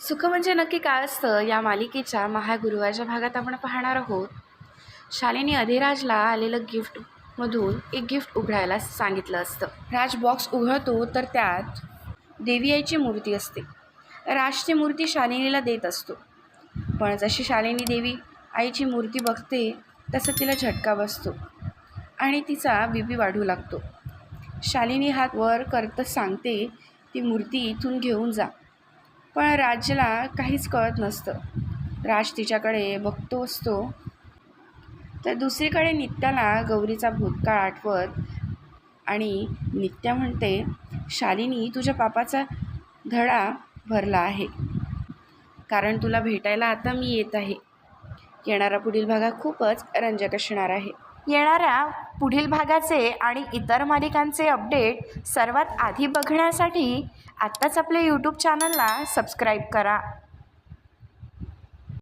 सुख म्हणजे नक्की काय असतं या मालिकेच्या महागुरुवारच्या भागात आपण पाहणार आहोत. शालिनी अधिराजला आलेलं गिफ्टमधून एक गिफ्ट उघडायला सांगितलं असतं. राज बॉक्स उघडतो तर त्यात देवी आईची मूर्ती असते. राजची मूर्ती शालिनीला देत असतो. पण जशी शालिनी देवी आईची मूर्ती बघते तसं तिला झटका बसतो आणि तिचा बी वाढू लागतो. शालिनी हात वर करत सांगते ती मूर्ती इथून घेऊन जा. पण राजला काहीच कळत नसतं. राज तिच्याकडे बघतो असतो. तर दुसरीकडे नित्याला गौरीचा भूतकाळ आठवत आणि नित्या म्हणते शालिनी तुझ्या पापाचा धडा भरला आहे. कारण तुला भेटायला आता मी येत आहे. येणारा पुढील भागा खूपच रंजक असणार आहे. येणाऱ्या पुढील भागाचे आणि इतर मालिकांचे अपडेट सर्वात आधी बघण्यासाठी आत्ताच आपल्या यूट्यूब चॅनलला सबस्क्राईब करा.